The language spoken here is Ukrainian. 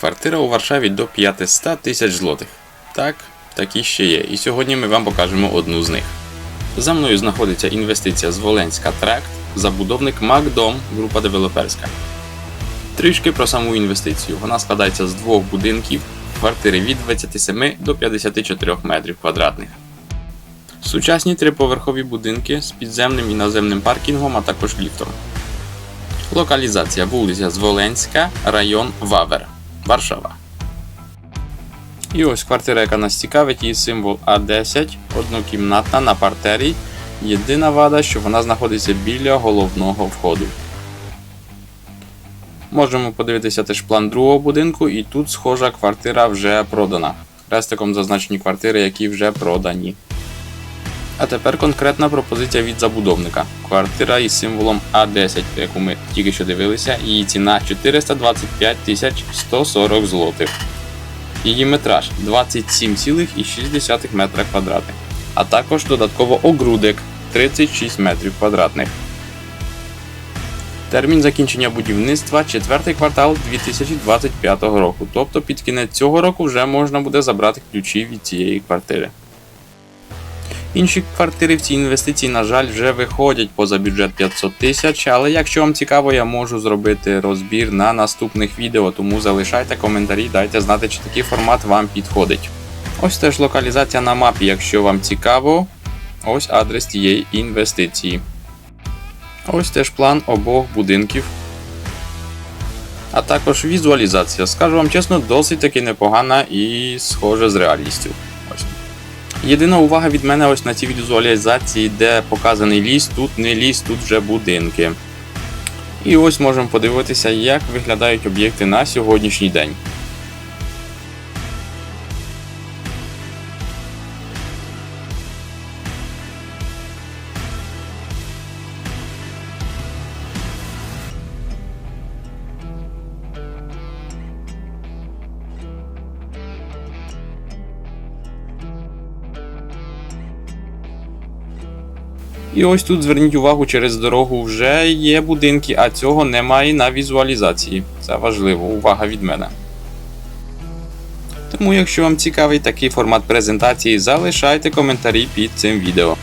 Квартира у Варшаві до 500 тисяч злотих. Так, такі ще є. І сьогодні ми вам покажемо одну з них. За мною знаходиться інвестиція з Воленська Тракт, забудовник Макдом, група девелоперська. Трішки про саму інвестицію. Вона складається з двох будинків, квартири від 27 до 54 метрів квадратних. Сучасні триповерхові будинки з підземним і наземним паркінгом, а також ліфтом. Локалізація вулиця Зволенська, район Вавер, Варшава. І ось квартира, яка нас цікавить, її символ А10, однокімнатна на партері. Єдина вада, що вона знаходиться біля головного входу. Можемо подивитися теж план другого будинку, і тут схожа квартира вже продана. Хрестиком зазначені квартири, які вже продані. А тепер конкретна пропозиція від забудовника. Квартира із символом А10, яку ми тільки що дивилися, її ціна 425 140 злотих. Її метраж 27,6 метра квадратних, а також додатково огрудек 36 метрів квадратних. Термін закінчення будівництва 4 квартал 2025 року, тобто під кінець цього року вже можна буде забрати ключі від цієї квартири. Інші квартири в цій інвестиції, на жаль, вже виходять поза бюджет 500 тисяч, але якщо вам цікаво, я можу зробити розбір на наступних відео, тому залишайте коментарі, дайте знати, чи такий формат вам підходить. Ось теж локалізація на мапі, якщо вам цікаво. Ось адрес тієї інвестиції. Ось теж план обох будинків. А також візуалізація. Скажу вам чесно, досить таки непогана і схожа з реальністю. Єдина увага від мене ось на цій візуалізації, де показаний ліс, тут не ліс, тут вже будинки. І ось можемо подивитися, як виглядають об'єкти на сьогоднішній день. І ось тут зверніть увагу, через дорогу вже є будинки, а цього немає на візуалізації. Це важливо, увага від мене. Тому, якщо вам цікавий такий формат презентації, залишайте коментарі під цим відео.